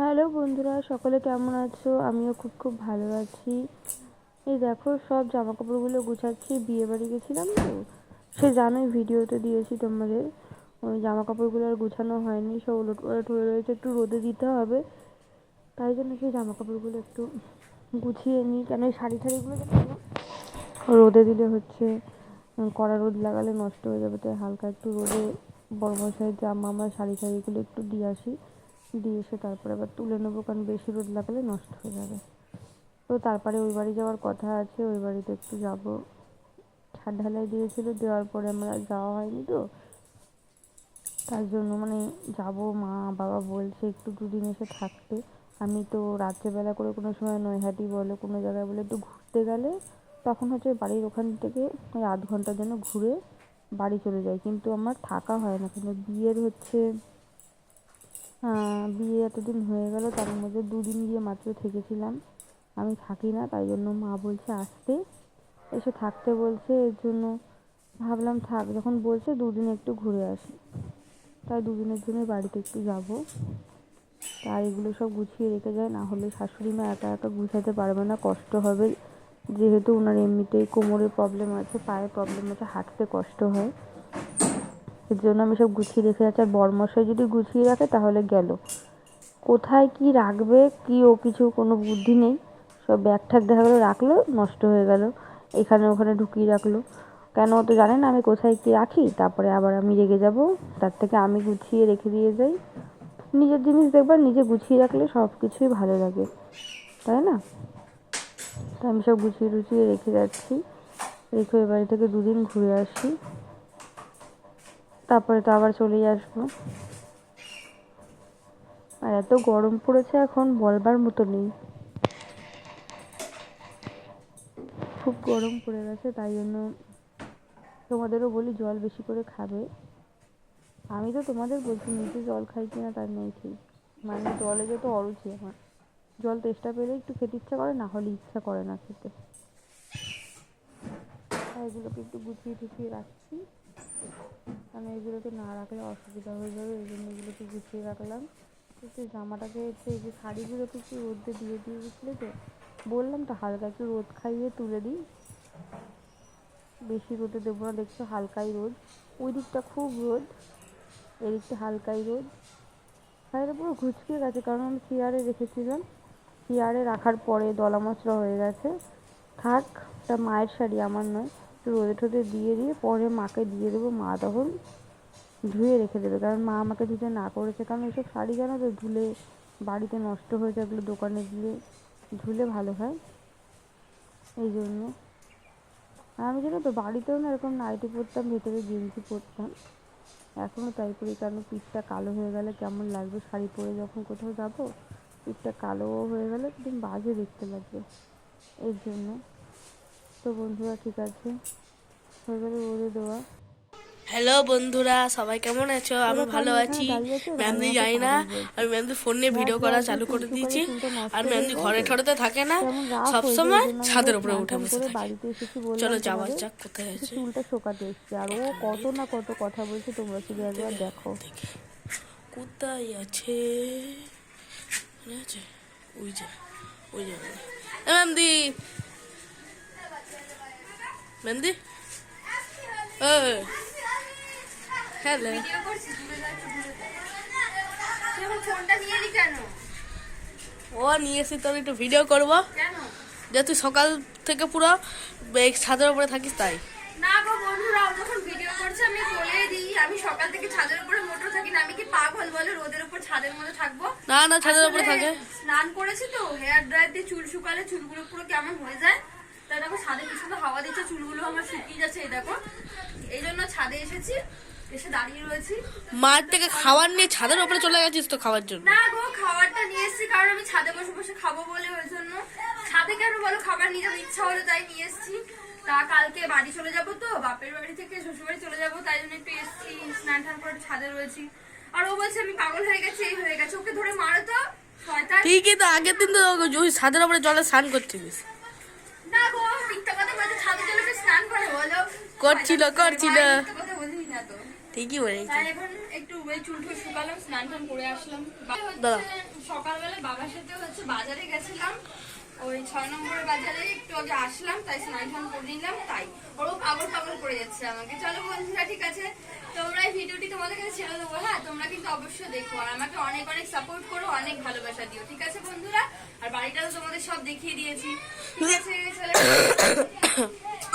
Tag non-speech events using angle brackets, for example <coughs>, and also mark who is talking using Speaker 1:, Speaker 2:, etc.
Speaker 1: Hello বন্ধুরা, সকলে কেমন আছো? আমিও খুব খুব ভালো আছি। এই দেখো, সব জামা কাপড়গুলো গুছাচ্ছি, বিয়ে বাড়ি গেছিলাম তো। সে জানোই ভিডিওতে দিয়েছি তোমাদের। ওই জামা কাপড়গুলো আর গুছানো হয়নি, সব উলট পালট হয়ে রয়েছে, একটু রোদে দিতে হবে। তাই জন্য সেই জামা কাপড়গুলো একটু গুছিয়ে নিই। কেন এই শাড়ি শাড়িগুলো রোদে দিলে হচ্ছে কড়া রোদ লাগালে নষ্ট হয়ে যাবে। তাই হালকা একটু রোদে বড় মশাইয়ের জামা আমার শাড়ি শাড়িগুলো একটু দিয়ে আসি। দিয়ে এসে তারপরে আবার তুলে নেব, কারণ বেশি রোদ লাগালে নষ্ট হয়ে যাবে। তো তারপরে ওই বাড়ি যাওয়ার কথা আছে, ওই বাড়িতে একটু যাব। ছাদ ঢালাই দিয়েছিল, দেওয়ার পরে আমরা যাওয়া হয়নি তো। তার জন্য মানে যাব, মা, বাবা বলছে একটু দুদিন এসে থাকতে। আমি তো রাত্রেবেলা করে কোনো সময় নৈহাটি বলো, কোনো জায়গায় বলে একটু ঘুরতে গেলে তখন হচ্ছে বাড়ির ওখান থেকে ওই আধ ঘণ্টার জন্য ঘুরে বাড়ি চলে যাই। কিন্তু আমার থাকা হয় না, কিন্তু বিয়ের হচ্ছে বিয়ে এতদিন হয়ে গেল, তার মধ্যে দুদিন গিয়ে মাত্র থেকেছিলাম। আমি থাকি না, তাই জন্য মা বলছে আসতে। এসে থাকতে বলছে, এর জন্য ভাবলাম থাক, যখন বলছে দুদিন একটু ঘুরে আসি। তাই দুদিনের জন্য বাড়িতে একটু যাব। তাই এগুলো সব গুছিয়ে রেখে যায়, না হলে শাশুড়ি মা একা একা গুছাতে পারবে না, কষ্ট হবে। যেহেতু ওনার এমনিতেই কোমরের প্রবলেম আছে পায়ের প্রবলেম আছে, হাঁটতে কষ্ট হয়। এর জন্য আমি সব গুছিয়ে রেখে যাচ্ছি আর বরমশাই যদি গুছিয়ে রাখে, তাহলে গেল। কোথায় কি রাখবে, কি ও কিছু কোনো বুদ্ধি নেই। সব ব্যাগ ঠ্যাগ দেখা গেলো, রাখল, নষ্ট হয়ে গেল। এখানে ওখানে ঢুকিয়ে রাখল। কেন ও তো জানে না আমি কোথায় কি রাখি। তারপরে আবার আমি রেগে যাব। তার থেকে আমি গুছিয়ে রেখে দিয়ে যাই। নিজের জিনিস দেখবার নিজে গুছিয়ে রাখলে সব কিছুই ভালো লাগে। তাই না? তো আমি সব গুছিয়ে টুছিয়ে রেখে যাচ্ছি। রেখে বাড়ি থেকে দুদিন ঘুরে আসি। তারপরে তো আবার চলেই আসব। আর এত গরম পড়েছে এখন, বলবার মতো নেই। খুব গরম পড়ে গেছে, তাই জন্য তোমাদেরও বলি জল বেশি করে খাবে। আমি তো তোমাদের বলছি নিজে জল খাই কিনা তার নেই ঠিক। মানে জলে যত অরুচি আমার। জল তেষ্টা পেলে একটু খেতে ইচ্ছা করে, না হলে ইচ্ছা করে না খেতে। এগুলোকে একটু গুছিয়ে টুছিয়ে রাখছি। কারণ এগুলোকে না রাখলে অসুবিধা হয়ে যাবে, এই জন্য এগুলোকে গুছিয়ে রাখলাম। একটু জামাটাকে হচ্ছে এই যে শাড়িগুলোকে একটু রোদে দিয়ে দিয়ে বুঝলে তো বললাম তো হালকা একটু রোদ খাইয়ে তুলে দিই। বেশি রোদে দেবো না, দেখছ হালকাই রোদ। ওই দিকটা খুব রোদ এদিকটা হালকাই রোদ। শাড়িটা পুরো ঘুচকে গেছে, কারণ আমি চেয়ারে রেখেছিলাম। চেয়ারে রাখার পরে দলা হয়ে গেছে। থাক তা মায়ের শাড়ি, আমার নয়। একটু রোদে টোদে দিয়ে দিয়ে পরে মাকে দিয়ে দেবো, মা তখন ধুয়ে রেখে দেবে। কারণ মা আমাকে ধুতে না করেছে। কারণ এইসব শাড়ি জানো তো, ধুলে বাড়িতে নষ্ট হয়ে যায় এগুলো দোকানে দিলে ধুলে ভালো হয়। এই জন্য। আর আমি জানো তো, বাড়িতেও না এরকম নাইটি পরতাম, ভেতরে গেঞ্জি পরতাম। এখনও তাই করি, কারণ পিঠটা কালো হয়ে গেলে কেমন লাগবে? শাড়ি পরে যখন কোথাও যাব, পিঠটা কালো হয়ে গেলে একদম বাজে দেখতে লাগবে। এর জন্য। তো বন্ধুরা ঠিক আছে। হয়ে গেলে রোদে দেওয়া।
Speaker 2: হ্যালো বন্ধুরা সবাই কেমন আছো? আমি ভালো আছি। ম্যামদি যাই না। আমি ম্যামদি ফোন নিয়ে ভিডিও করা চালু করে দিয়েছি আর ম্যামদি ঘরে ঠরে থাকে না।
Speaker 1: কেমন রাগ
Speaker 2: সব
Speaker 1: হয়েছে,
Speaker 2: সময়
Speaker 1: ওই জন্য আমি
Speaker 2: ছাদের উপরে উঠে বসে থাকে। চলো যাওয়া যাক কোথায় আছে।
Speaker 1: চুলটা শোকাতে এসছে। আর ও কত না কত কথা বলছে তোমরা শুধু একবার দেখো
Speaker 2: কোথায় আছে? আছে? ওই যে ওই যে। ম্যামদি ম্যামদি ও হ্যালো
Speaker 3: নিয়ে
Speaker 2: ও নিয়ে এসে তোর একটু ভিডিও করব। যে তুই সকাল থেকে পুরো ছাদের উপরে থাকিস তাই।
Speaker 3: না গো বন্ধুরা যখন ভিডিও করছে আমি বলে দিই আমি সকাল থেকে ছাদের উপরে মোটর থাকি না। আমি কি পাগল বলে রোদের উপর ছাদের মধ্যে থাকব?
Speaker 2: না না ছাদের উপরে থাকে।
Speaker 3: স্নান করেছি তো হেয়ার ড্রায়ার দিয়ে চুল শুকালে চুলগুলো পুরো কেমন হয়ে যায়? তাই দেখো ছাদে কি সুন্দর হাওয়া দিচ্ছে চুলগুলো আমার শুকিয়ে যাচ্ছে এই দেখো। এই জন্য ছাদে এসেছি এসে দাঁড়িয়ে রয়েছি।
Speaker 2: মার থেকে খাবার নিয়ে ছাদের উপরে চলে গেছিস তো খাওয়ার জন্য?
Speaker 3: না গো খাবারটা নিয়ে এসেছি কারণ আমি ছাদে বসে বসে খাব বলে ওই জন্য। ছাদে কেন বলো খাবার নিয়ে যাব ইচ্ছা হলো তাই নিয়ে এসেছি। তা কালকে বাড়ি চলে যাব তো বাপের বাড়ি থেকে শ্বশুর বাড়ি চলে যাব তাই জন্য একটু এসেছি স্নান টান করে ছাদে রয়েছি। আর ও বলছে আমি পাগল হয়ে গেছি এই হয়ে গেছে ওকে ধরে মারো তো
Speaker 2: ঠিকই তো আগের দিন তো ওই ছাদের উপরে জলে স্নান করছিলিস। করছিল, করছিল।
Speaker 3: না তো?
Speaker 2: ঠিকই বলেছি।
Speaker 3: একটু চুল টুল শুকালাম স্নান টান করে আসলাম। সকালবেলা বাবার সাথে হচ্ছে বাজারে গেছিলাম। ওই ছয় নম্বরের বাজারে একটু আগে আসলাম তাই স্নান টান করে নিলাম তাই। ওরও পাগল পাগল করে যাচ্ছে আমাকে। চলো বন্ধুরা ঠিক আছে। তোমরা এই ভিডিওটি তোমাদের কাছে ছেড়ে দেবো হ্যাঁ? অবশ্যই দেখো আর আমাকে অনেক অনেক সাপোর্ট করো, অনেক ভালোবাসা দিও, ঠিক আছে বন্ধুরা? আর বাড়িটাও তোমাদের সব দেখিয়ে দিয়েছি। ঠিক আছে <coughs>